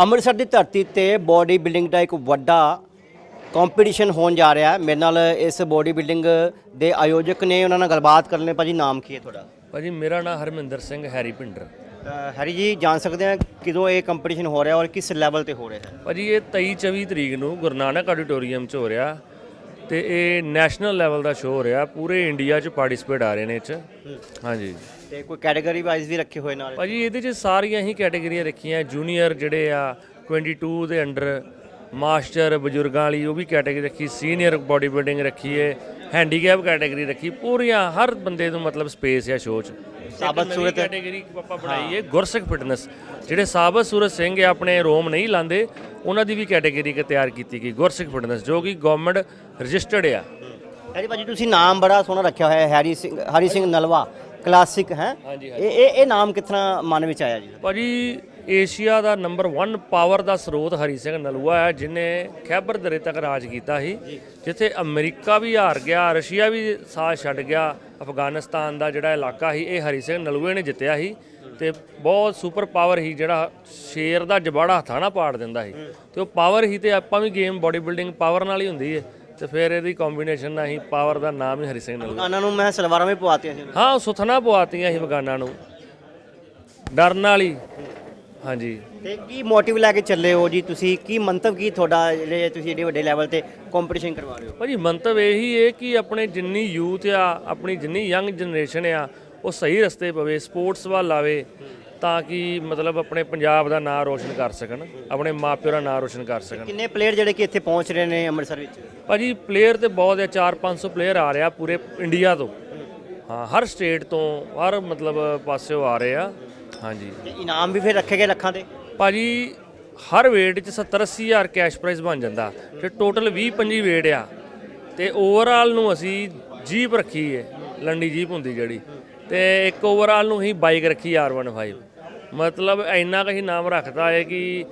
ਅੰਮ੍ਰਿਤਸਰ ਦੀ ਧਰਤੀ ਤੇ body building ਦਾ ਇੱਕ ਵੱਡਾ ਕੰਪੀਟੀਸ਼ਨ ਹੋਣ ਜਾ ਰਿਹਾ ਹੈ। ਮੇਰੇ ਨਾਲ ਇਸ ਬੋਡੀ ਬਿਲਡਿੰਗ ਦੇ ਆਯੋਜਕ ਨੇ ਉਹਨਾਂ ਨਾਲ ਗੱਲਬਾਤ ਕਰਨ ਲਈ ਭਾਜੀ ਨਾਮ ਕੀ ਹੈ ਤੁਹਾਡਾ? ਭਾਜੀ ਮੇਰਾ ਨਾਮ ਹਰਮਿੰਦਰ ਸਿੰਘ ਹੈਰੀ ਪਿੰਡਰ ਹਰੀ ਜੀ ਜਾਣ ਸਕਦੇ ਹਾਂ ਕਿਦੋਂ ਇਹ ਕੰਪੀਟੀਸ਼ਨ ਹੋ ਰਿਹਾ ਔਰ ਕਿਸ ਲੈਵਲ ਤੇ ਹੋ ਰਿਹਾ ਹੈ? ਭਾਜੀ ਇਹ 23 24 ਤਰੀਕ ਨੂੰ ਗੁਰੂ ਨਾਨਕ ਆਡੀਟੋਰੀਅਮ 'ਚ ਹੋ ਰਿਹਾ। ਤੇ ਇਹ ਨੈਸ਼ਨਲ ਲੈਵਲ ਦਾ ਸ਼ੋਅ ਹੋ ਰਿਹਾ। ਪੂਰੇ ਇੰਡੀਆ 'ਚ ਪਾਰਟਿਸਿਪੇਟ ਆ ਰਹੇ ਨੇ ਇਹ 'ਚ। ਹਾਂਜੀ। ਤੇ ਕੋਈ ਕੈਟਾਗਰੀ ਵਾਈਜ਼ ਵੀ ਰੱਖੇ ਹੋਏ ਨਾਲ? ਭਾਜੀ ਇਹਦੇ 'ਚ ਸਾਰੀਆਂ ਹੀ ਕੈਟਾਗਰੀਆਂ ਰੱਖੀਆਂ। ਜੂਨੀਅਰ ਜਿਹੜੇ ਆ 22 ਦੇ ਅੰਡਰ ਮਾਸਟਰ ਬਜ਼ੁਰਗਾਂ ਵਾਲੀ ਉਹ ਵੀ ਕੈਟਾਗਰੀ ਰੱਖੀ। ਸੀਨੀਅਰ ਬਾਡੀ ਬਿਲਡਿੰਗ ਰੱਖੀ ਹੈ ਹੈਂਡੀਕੈਪ ਕੈਟਾਗਰੀ ਰੱਖੀ। ਪੂਰੀਆਂ ਹਰ ਬੰਦੇ ਨੂੰ ਮਤਲਬ ਸਪੇਸ ਹੈ ਸ਼ੋਅ 'ਚ। ਸਾਬਤ ਸੂਰਤ ਕੈਟਾਗਰੀ ਆਪਾਂ ਬਣਾਈ ਹੈ ਗੁਰਸਿੱਖ ਫਿਟਨੈਸ ਜਿਹੜੇ ਸਾਬਤ ਸੂਰਤ ਸਿੰਘ ਆਪਣੇ ਰੋਮ ਨਹੀਂ ਲਾਂਦੇ ਉਹਨਾਂ ਦੀ ਵੀ ਕੈਟਾਗਰੀ ਕਿ ਤਿਆਰ ਕੀਤੀ ਗਈ ਗੁਰਸਿੱਖ ਫਿਟਨੈਸ ਜੋ ਕਿ ਗਵਰਨਮੈਂਟ ਰਜਿਸਟਰਡ ਆ। ਹਰੀ ਭਾਜੀ ਤੁਸੀਂ ਨਾਮ ਬੜਾ ਸੋਹਣਾ ਰੱਖਿਆ ਹੋਇਆ ਹੈ ਹੈਰੀ ਸਿੰਘ ਹਰੀ ਸਿੰਘ ਨਲਵਾ ਕਲਾਸਿਕ ਹੈ? ਇਹ ਇਹ ਇਹ ਨਾਮ ਕਿਤਨਾ ਮਨ ਵਿੱਚ ਆਇਆ ਜੀ? ਭਾਜੀ ਏਸ਼ੀਆ ਦਾ ਨੰਬਰ 1 ਪਾਵਰ ਦਾ ਸਰੋਤ ਹਰੀ ਸਿੰਘ ਨਲੂਆ ਹੈ ਜਿਨੇ ਖੈਬਰ ਦਰੇ ਤੱਕ ਰਾਜ ਕੀਤਾ ਸੀ ਜਿੱਥੇ ਅਮਰੀਕਾ ਵੀ ਹਾਰ ਗਿਆ ਰਸ਼ੀਆ ਵੀ ਸਾਥ ਛੱਡ ਗਿਆ ਅਫਗਾਨਿਸਤਾਨ ਦਾ ਜਿਹੜਾ ਇਲਾਕਾ ਸੀ ਇਹ ਹਰੀ ਸਿੰਘ ਨਲੂਏ ਨੇ ਜਿੱਤਿਆ ਸੀ ਤੇ ਬਹੁਤ ਸੁਪਰ ਪਾਵਰ ਸੀ ਜਿਹੜਾ ਸ਼ੇਰ ਦਾ ਜਬਾੜਾ ਹੱਥਾਂ ਨਾਲ ਪਾੜ ਦਿੰਦਾ ਸੀ। ਤੇ ਉਹ ਪਾਵਰ ਹੀ ਤੇ ਆਪਾਂ ਵੀ ਗੇਮ ਬਾਡੀ ਬਿਲਡਿੰਗ ਪਾਵਰ ਨਾਲ ਹੀ ਹੁੰਦੀ ਹੈ ਤੇ ਫਿਰ ਇਹਦੀ ਕੰਬੀਨੇਸ਼ਨ ਨਾਲ ਹੀ ਪਾਵਰ ਦਾ ਨਾਮ ਹੀ ਹਰੀ ਸਿੰਘ ਨਲੂਆ ਉਹਨਾਂ ਨੂੰ ਮੈਂ ਸਲਵਾਰਾਂ ਵੀ ਪਵਾਤੀਆਂ ਸੀ। ਹਾਂ ਸੁਥਨਾ ਪਵਾਤੀਆਂ ਸੀ ਅਫਗਾਨਾਂ ਨੂੰ। ਡਰਨ ਵਾਲੀ। ਹਾਂਜੀ। ਤੇ ਕੀ ਮੋਟਿਵ ਲੈ ਕੇ ਚੱਲੇ ਹੋ ਜੀ ਤੁਸੀਂ? ਕੀ ਮੰਤਵ ਕੀ ਤੁਹਾਡਾ ਜਿਹੜੇ ਤੁਸੀਂ ਏਡੇ ਵੱਡੇ ਲੈਵਲ ਤੇ ਕੰਪੀਟੀਸ਼ਨ ਕਰਵਾ ਰਹੇ ਹੋ? ਭਾਜੀ ਮੰਤਵ ਇਹੀ ਹੈ ਕਿ ਆਪਣੇ ਜਿੰਨੀ ਯੂਥ ਆ ਆਪਣੀ ਜਿੰਨੀ ਯੰਗ ਜਨਰੇਸ਼ਨ ਆ ਉਹ ਸਹੀ ਰਸਤੇ ਪਵੇ ਸਪੋਰਟਸ ਵੱਲ ਆਵੇ ਤਾਂ ਕਿ ਮਤਲਬ ਆਪਣੇ ਪੰਜਾਬ ਦਾ ਨਾਮ ਰੋਸ਼ਨ ਕਰ ਸਕਣ ਆਪਣੇ ਮਾਪਿਆਂ ਦਾ ਨਾਮ ਰੋਸ਼ਨ ਕਰ ਸਕਣ। ਕਿੰਨੇ ਪਲੇਅਰ ਜਿਹੜੇ ਕਿ ਇੱਥੇ ਪਹੁੰਚ ਰਹੇ ਨੇ ਅੰਮ੍ਰਿਤਸਰ ਵਿੱਚ? ਭਾਜੀ ਪਲੇਅਰ ਤੇ ਬਹੁਤ ਆ 4-500 ਪਲੇਅਰ ਆ ਰਿਹਾ ਪੂਰੇ ਇੰਡੀਆ ਤੋਂ। ਹਾਂ ਹਰ ਸਟੇਟ ਤੋਂ ਹਰ ਮਤਲਬ ਪਾਸਿਓਂ ਆ ਰਹੇ ਆ। ਹਾਂਜੀ। ਤੇ ਇਨਾਮ ਵੀ ਫਿਰ ਰੱਖੇ ਗਏ ਲੱਖਾਂ ਦੇ? ਭਾਜੀ ਹਰ ਵੇਟ 'ਚ 70 80 ਹਜ਼ਾਰ ਕੈਸ਼ ਪ੍ਰਾਈਜ਼ ਬਣ ਜਾਂਦਾ। ਤੇ ਟੋਟਲ 20 25 ਵੇਟ ਆ। ਤੇ ਓਵਰਆਲ ਨੂੰ ਅਸੀਂ ਜੀਪ ਰੱਖੀ ਹੈ ਲੰਡੀ ਜੀਪ ਹੁੰਦੀ ਜਿਹੜੀ। ਤੇ ਇੱਕ ਓਵਰਆਲ ਨੂੰ ਹੀ ਬਾਈਕ ਰੱਖੀ R15 ਮਤਲਬ ਇੰਨਾ ਕੁ ਹੀ ਨਾਮ ਰੱਖਦਾ ਹੈ ਕਿ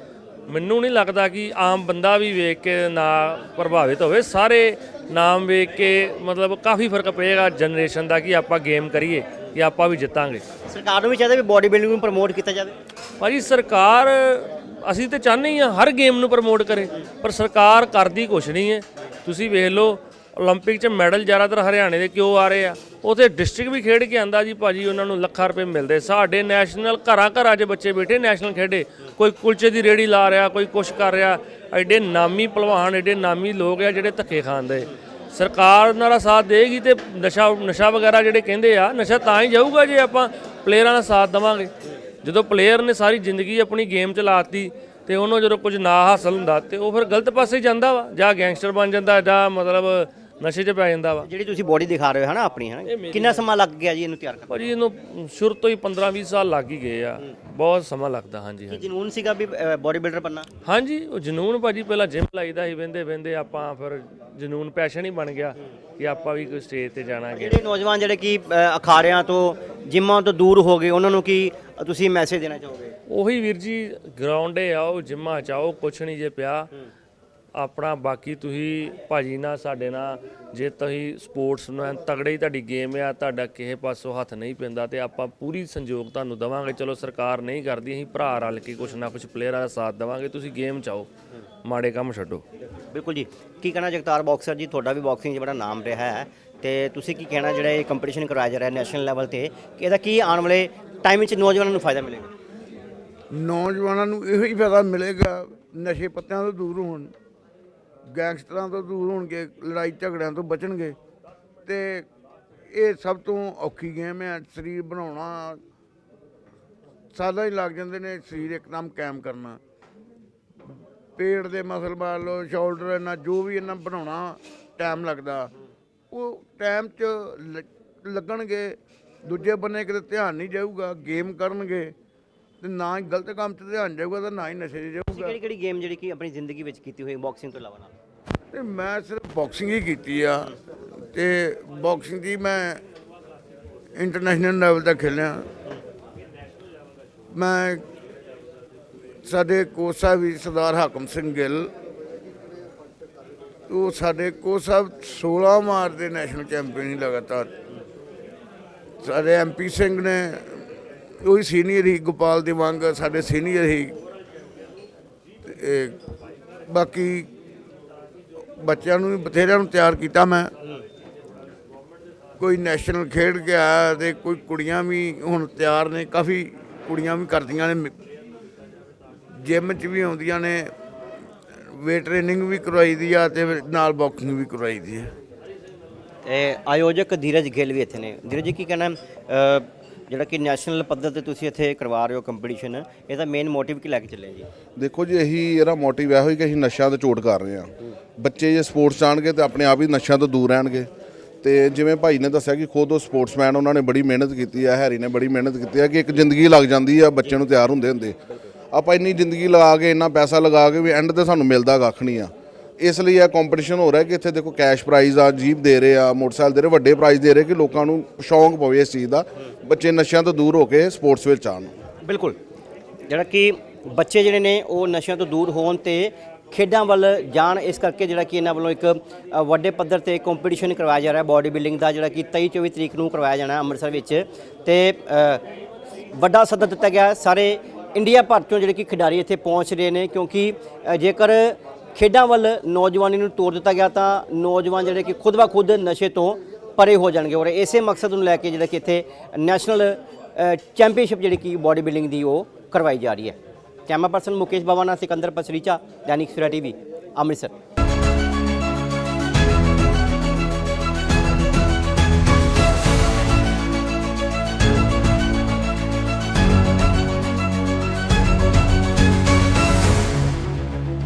ਮੈਨੂੰ ਨਹੀਂ ਲੱਗਦਾ ਕਿ ਆਮ ਬੰਦਾ ਵੀ ਵੇਖ ਕੇ ਨਾ ਪ੍ਰਭਾਵਿਤ ਹੋਵੇ। ਸਾਰੇ ਨਾਮ ਵੇਖ ਕੇ ਮਤਲਬ ਕਾਫੀ ਫ਼ਰਕ ਪਏਗਾ ਜਨਰੇਸ਼ਨ ਦਾ ਕਿ ਆਪਾਂ ਗੇਮ ਕਰੀਏ ਕਿ ਆਪਾਂ ਵੀ ਜਿੱਤਾਂਗੇ। ਸਰਕਾਰ ਨੂੰ ਵੀ ਚਾਹੀਦਾ ਵੀ ਬੋਡੀ ਬਿਲਡਿੰਗ ਨੂੰ ਪ੍ਰਮੋਟ ਕੀਤਾ ਜਾਵੇ। ਭਾਜੀ ਸਰਕਾਰ ਅਸੀਂ ਤੇ ਚਾਹੁੰਦੇ ਹੀ ਆ ਹਰ ਗੇਮ ਨੂੰ ਪ੍ਰਮੋਟ ਕਰੇ ਪਰ ਸਰਕਾਰ ਕਰਦੀ ਕੁਛ ਨਹੀਂ ਹੈ। ਤੁਸੀਂ ਵੇਖ ਲਓ 올림픽 'ਚ ਮੈਡਲ ਜ਼ਿਆਦਾਤਰ ਹਰਿਆਣੇ ਦੇ ਕਿਉਂ ਆ ਰਹੇ ਆ ਉਥੇ ਡਿਸਟ੍ਰਿਕਟ ਵੀ ਖੇਡ ਕੇ ਆਂਦਾ ਜੀ ਭਾਜੀ ਉਹਨਾਂ ਨੂੰ ਲੱਖਾਂ ਰੁਪਏ ਮਿਲਦੇ ਸਾਡੇ ਨੈਸ਼ਨਲ ਘਰਾਂ ਘਰਾਂ 'ਚ ਬੱਚੇ ਬੈਠੇ ਨੈਸ਼ਨਲ ਖੇਡੇ ਕੋਈ ਕੁਲਚੇ ਦੀ ਰੇੜੀ ਲਾ ਰਿਹਾ ਕੋਈ ਕੁਛ ਕਰ ਰਿਹਾ ਐਡੇ ਨਾਮੀ ਪਹਿਲਵਾਨ ਐਡੇ ਨਾਮੀ ਲੋਕ ਆ ਜਿਹੜੇ ਧੱਕੇ ਖਾਂਦੇ ਸਰਕਾਰ ਉਹਨਾਂ ਦਾ ਸਾਥ ਦੇਗੀ ਤੇ ਨਸ਼ਾ ਨਸ਼ਾ ਵਗੈਰਾ ਜਿਹੜੇ ਕਹਿੰਦੇ ਆ ਨਸ਼ਾ ਤਾਂ ਹੀ ਜਾਊਗਾ ਜੇ ਆਪਾਂ ਪਲੇਅਰਾਂ ਦਾ ਸਾਥ ਦੇਵਾਂਗੇ ਜਦੋਂ ਪਲੇਅਰ ਨੇ ਸਾਰੀ ਜ਼ਿੰਦਗੀ ਆਪਣੀ ਗੇਮ ਚ ਲਾਤੀ ਤੇ ਉਹਨੂੰ ਜਦੋਂ ਕੁਝ ਨਾ ਹਾਸਲ ਹੁੰਦਾ ਤੇ ਉਹ ਫਿਰ ਗਲਤ ਪਾਸੇ ਜਾਂਦਾ ਵਾ ਜਾਂ ਗੈਂਗਸਟਰ ਬਣ ਜਾਂਦਾ ਜਾਂ ਮਤਲਬ ਨਸ਼ੇ 'ਚ ਪੈ ਜਾਂਦਾ ਵਾ। ਜਿਹੜੀ ਤੁਸੀਂ ਬੋਡੀ ਦਿਖਾ ਰਹੇ ਹੋ ਹਨਾ ਆਪਣੀ ਹਨਾ? ਕਿੰਨਾ ਸਮਾਂ ਲੱਗ ਗਿਆ ਜੀ ਇਹਨੂੰ ਤਿਆਰ ਕਰਨ ਭਾਜੀ ਇਹਨੂੰ ਸ਼ੁਰੂ ਤੋਂ ਹੀ 15-20 ਸਾਲ ਲੱਗ ਹੀ ਗਏ ਆ। ਬਹੁਤ ਸਮਾਂ ਲੱਗਦਾ ਹਾਂਜੀ ਕੀ ਹਾਂਜੀ। ਜਨੂਨ ਸੀਗਾ ਵੀ ਬੋਡੀ ਬਿਲਡਰ ਬਣਨਾ? ਹਾਂਜੀ ਉਹ ਜਨੂਨ ਭਾਜੀ ਪਹਿਲਾਂ ਜਿਮ ਲਾਈਦਾ ਸੀ ਵੰਦੇ ਵੰਦੇ ਆਪਾਂ ਫਿਰ ਜਨੂਨ ਪੈਸ਼ਨ ਹੀ ਬਣ ਗਿਆ ਕਿ ਆਪਾਂ ਵੀ ਕੋਈ ਸਟੇਜ ਤੇ ਜਾਣਾਗੇ ਜਿਹੜੇ ਨੌਜਵਾਨ ਜਿਹੜੇ ਕਿ ਅਖਾੜਿਆਂ ਤੋਂ ਜਿੰਮਾਂ ਤੋਂ ਦੂਰ ਹੋ ਗਏ ਉਹਨਾਂ ਨੂੰ ਕੀ ਤੁਸੀਂ ਮੈਸੇਜ ਦੇਣਾ ਚਾਹੋਗੇ? ਉਹੀ ਵੀਰ ਜੀ ਗਰਾਊਂਡੇ ਆਓ ਜਿੰਮਾਂ ਚ ਆਓ ਕੁਛ ਨਹੀਂ ਜੇ ਪਿਆ। ਆਪਣਾ ਬਾਕੀ ਤੁਸੀਂ ਭਾਜੀ ਨਾਲ ਸਾਡੇ ਨਾਲ ਜੇ ਤੁਸੀਂ ਸਪੋਰਟਸ ਨੂੰ ਤਗੜੇ ਹੀ ਤੁਹਾਡੀ ਗੇਮ ਆ ਤੁਹਾਡਾ ਕਿਸੇ ਪਾਸੋਂ ਹੱਥ ਨਹੀਂ ਪੈਂਦਾ ਤੇ ਆਪਾਂ ਪੂਰੀ ਸੰਯੋਗ ਤੁਹਾਨੂੰ ਦਵਾਂਗੇ। ਚਲੋ ਸਰਕਾਰ ਨਹੀਂ ਕਰਦੀ ਅਸੀਂ ਭਰਾ ਰਲ ਕੇ ਕੁਛ ਨਾ ਕੁਛ ਪਲੇਅਰਾਂ ਦਾ ਸਾਥ ਦਵਾਂਗੇ। ਤੁਸੀਂ ਗੇਮ ਚ ਆਓ ਮਾੜੇ ਕੰਮ ਛੱਡੋ। ਬਿਲਕੁਲ ਜੀ। ਕੀ ਕਹਿਣਾ ਜਗਤਾਰ ਬਾਕਸਰ ਜੀ? ਤੁਹਾਡਾ ਵੀ ਬਾਕਸਿੰਗ 'ਚ ਬੜਾ ਨਾਮ ਰਿਹਾ ਹੈ। ਤੇ ਤੁਸੀਂ ਕੀ ਕਹਿਣਾ ਜਿਹੜਾ ਇਹ ਕੰਪੀਟੀਸ਼ਨ ਕਰਵਾਇਆ ਜਾ ਰਿਹਾ ਨੈਸ਼ਨਲ ਲੈਵਲ ਤੇ ਕਿ ਇਹਦਾ ਕੀ ਆਉਣ ਵਾਲੇ ਟਾਈਮ ਵਿੱਚ ਨੌਜਵਾਨਾਂ ਨੂੰ ਫਾਇਦਾ ਮਿਲੇਗਾ? ਨੌਜਵਾਨਾਂ ਨੂੰ ਇਹੋ ਹੀ ਫਾਇਦਾ ਮਿਲੇਗਾ ਨਸ਼ੇ ਪੱਤਿਆਂ ਤੋਂ ਦੂਰ ਹੋਣ। ਗੈਂਗਸਟਰਾਂ ਤੋਂ ਦੂਰ ਹੋਣਗੇ, ਲੜਾਈ ਝਗੜਿਆਂ ਤੋਂ ਬਚਣਗੇ। ਤੇ ਇਹ ਸਭ ਤੋਂ ਔਖੀ ਗੇਮ ਹੈ, ਸਰੀਰ ਬਣਾਉਣਾ। ਸਾਲਾਂ ਹੀ ਲੱਗ ਜਾਂਦੇ ਨੇ, ਸਰੀਰ ਇੱਕਦਮ ਕਾਇਮ ਕਰਨਾ। ਪੇਟ ਦੇ ਮਸਲ ਬਣਾ ਲਓ ਸ਼ੋਲਡਰ ਇਹਨਾਂ ਜੋ ਵੀ ਇਹਨਾਂ ਬਣਾਉਣਾ ਟਾਈਮ ਲੱਗਦਾ। ਉਹ ਟਾਈਮ 'ਚ ਲ- ਲੱਗਣਗੇ, ਦੂਜੇ ਬੰਨੇ ਕਿਤੇ ਧਿਆਨ ਨਹੀਂ ਜਾਊਗਾ ਗੇਮ ਕਰਨਗੇ। ਤੇ ਨਾ ਹੀ ਗਲਤ ਕੰਮ 'ਚ ਧਿਆਨ ਜਾਊਗਾ, ਤਾਂ ਨਾ ਹੀ ਨਸ਼ੇ 'ਚ ਤੁਸੀਂ ਜਾਊਗਾ। ਕਿਹੜੀ ਕਿਹੜੀ ਗੇਮ ਜਿਹੜੀ ਕਿ ਆਪਣੀ ਜ਼ਿੰਦਗੀ ਵਿੱਚ ਕੀਤੀ ਹੋਈ ਬਾਕਸਿੰਗ ਤੋਂ ਇਲਾਵਾ ਨਾਲ? ਤੇ ਮੈਂ ਸਿਰਫ ਬਾਕਸਿੰਗ ਹੀ ਕੀਤੀ ਆ। ਤੇ ਬਾਕਸਿੰਗ ਦੀ ਮੈਂ ਇੰਟਰਨੈਸ਼ਨਲ ਲੈਵਲ ਤੱਕ ਖੇਲਿਆ। ਮੈਂ ਸਾਡੇ ਕੋਚ ਸਾਹਿਬ ਵੀ ਸਰਦਾਰ ਹਾਕਮ ਸਿੰਘ ਗਿੱਲ, ਉਹ ਸਾਡੇ ਕੋਚ ਸਾਹਿਬ 16 ਮਾਰ ਦੇ ਨੈਸ਼ਨਲ ਚੈਂਪੀਅਨ ਹੀ ਲਗਾਤਾਰ। ਸਾਡੇ ਐਮਪੀ ਸਿੰਘ ਨੇ, ਉਹੀ ਸੀਨੀਅਰ ਹੀ ਗੋਪਾਲ ਦੀ ਮੰਗ ਸਾਡੇ ਸੀਨੀਅਰ ਹੀ। ਇਹ ਬਾਕੀ ਬੱਚਿਆਂ ਨੂੰ ਵੀ, ਬਥੇਰਿਆਂ ਨੂੰ ਤਿਆਰ ਕੀਤਾ ਮੈਂ। ਕੋਈ ਨੈਸ਼ਨਲ ਖੇਡ ਕੇ ਆਇਆ ਤੇ ਕੋਈ ਕੁੜੀਆਂ ਵੀ ਹੁਣ ਤਿਆਰ ਨੇ, ਕਾਫੀ ਕੁੜੀਆਂ ਵੀ ਕਰਦੀਆਂ ਨੇ। ਜਿਮ 'ਚ ਵੀ ਆਉਂਦੀਆਂ ਨੇ ਵੇਟ ਟ੍ਰੇਨਿੰਗ ਵੀ ਕਰਵਾਈ ਦੀ ਆ ਤੇ ਨਾਲ ਬਾਕਸਿੰਗ ਵੀ ਕਰਵਾਈ ਦੀ ਹੈ ਤੇ ਆਯੋਜਕ ਧੀਰਜ ਗਿੱਲ ਵੀ ਇੱਥੇ ਨੇ। ਧੀਰਜ ਜੀ, ਕੀ ਕਹਿਣਾ ਜਿਹੜਾ ਕਿ ਨੈਸ਼ਨਲ ਪੱਧਰ ਤੇ ਤੁਸੀਂ ਇੱਥੇ ਕਰਵਾ ਰਹੇ ਹੋ ਕੰਪੀਟੀਸ਼ਨ ਇਹਦਾ ਮੇਨ ਮੋਟਿਵ ਕੀ ਲੈ ਕੇ ਚੱਲੇ ਜੀ? ਦੇਖੋ ਜੀ, ਇਹੀ ਇਹਦਾ ਮੋਟਿਵ ਇਹੋ ਹੀ ਕਿ ਅਸੀਂ ਨਸ਼ਿਆਂ ਤੋਂ ਚੋਟ ਕਰ ਰਹੇ ਹਾਂ। ਬੱਚੇ ਜੇ ਸਪੋਰਟਸ ਜਾਣਗੇ ਤੇ ਆਪਣੇ ਆਪ ਹੀ ਨਸ਼ਿਆਂ ਤੋਂ ਦੂਰ ਰਹਿਣਗੇ। ਤੇ ਜਿਵੇਂ ਭਾਈ ਨੇ ਦੱਸਿਆ ਕਿ ਖੁਦ ਉਹ ਸਪੋਰਟਸਮੈਨ ਉਹਨਾਂ ਨੇ ਬੜੀ ਮਿਹਨਤ ਕੀਤੀ ਹੈ ਹੈਰੀ ਨੇ ਬੜੀ ਮਿਹਨਤ ਕੀਤੀ ਹੈ ਕਿ ਇੱਕ ਜ਼ਿੰਦਗੀ ਲੱਗ ਜਾਂਦੀ ਆ ਬੱਚੇ ਨੂੰ ਤਿਆਰ ਹੁੰਦੇ ਹੁੰਦੇ। ਆਪਾਂ ਇੰਨੀ ਜ਼ਿੰਦਗੀ ਲਗਾ ਕੇ, ਇੰਨਾ ਪੈਸਾ ਲਗਾ ਕੇ ਵੀ ਐਂਡ ਤੇ ਸਾਨੂੰ ਮਿਲਦਾ ਕੱਖ ਨਹੀਂ ਆ। ਇਸ ਲਈ ਇਹ ਕੰਪੀਟੀਸ਼ਨ ਹੋ ਰਿਹਾ ਕਿ ਇੱਥੇ ਦੇਖੋ ਕੈਸ਼ ਪ੍ਰਾਈਜ਼ ਆ, ਜੀਪ ਦੇ ਰਹੇ ਆ, ਮੋਟਰਸਾਈਕਲ ਦੇ ਰਹੇ, ਵੱਡੇ ਪ੍ਰਾਈਜ਼ ਦੇ ਰਹੇ ਕਿ ਲੋਕਾਂ ਨੂੰ ਸ਼ੌਂਕ ਪਵੇ ਇਸ ਚੀਜ਼ ਦਾ। ਬੱਚੇ ਨਸ਼ਿਆਂ ਤੋਂ ਦੂਰ ਹੋ ਕੇ ਸਪੋਰਟਸ ਵਿੱਚ ਆਉਣ। ਬਿਲਕੁਲ। ਜਿਹੜਾ ਕਿ ਬੱਚੇ ਜਿਹੜੇ ਨੇ, ਉਹ ਨਸ਼ਿਆਂ ਤੋਂ ਦੂਰ ਹੋਣ ਤੇ ਖੇਡਾਂ ਵੱਲ ਜਾਣ, ਇਸ ਕਰਕੇ ਜਿਹੜਾ ਕਿ ਇਹਨਾਂ ਵੱਲੋਂ ਇੱਕ ਵੱਡੇ ਪੱਧਰ ਤੇ ਕੰਪੀਟੀਸ਼ਨ ਕਰਵਾਇਆ ਜਾ ਰਿਹਾ। ਬਾਡੀ ਬਿਲਡਿੰਗ ਦਾ ਜਿਹੜਾ ਕਿ 23 24 ਤਰੀਕ ਨੂੰ ਕਰਵਾਇਆ ਜਾਣਾ ਅੰਮ੍ਰਿਤਸਰ ਵਿੱਚ। ਤੇ ਵੱਡਾ ਸੱਦਾ ਦਿੱਤਾ ਗਿਆ। ਸਾਰੇ ਇੰਡੀਆ ਭਰ ਤੋਂ ਜਿਹੜੇ ਕਿ ਖਿਡਾਰੀ ਇੱਥੇ ਪਹੁੰਚ ਰਹੇ ਨੇ, ਕਿਉਂਕਿ ਜੇਕਰ ਖੇਡਾਂ ਵੱਲ ਨੌਜਵਾਨੀ ਨੂੰ ਤੋੜ ਦਿੱਤਾ ਗਿਆ ਤਾਂ ਨੌਜਵਾਨ ਜਿਹੜੇ ਕਿ ਖੁਦ ਬ ਖੁਦ ਨਸ਼ੇ ਤੋਂ ਪਰੇ ਹੋ ਜਾਣਗੇ ਔਰ ਇਸੇ ਮਕਸਦ ਨੂੰ ਲੈ ਕੇ ਜਿਹੜਾ ਕਿ ਇੱਥੇ ਨੈਸ਼ਨਲ ਚੈਂਪੀਅਨਸ਼ਿਪ ਜਿਹੜੀ ਕਿ ਬਾਡੀ ਬਿਲਡਿੰਗ ਦੀ ਉਹ ਕਰਵਾਈ ਜਾ ਰਹੀ ਹੈ। ਕੈਮਰਾ ਪਰਸਨ ਮੁਕੇਸ਼ ਬਾਵਾ ਨਾਲ ਸਿਕੰਦਰ ਪਸਰੀਚਾ, ਦੈਨਿਕ ਸਵੇਰਾ ਟੀਵੀ, ਅੰਮ੍ਰਿਤਸਰ।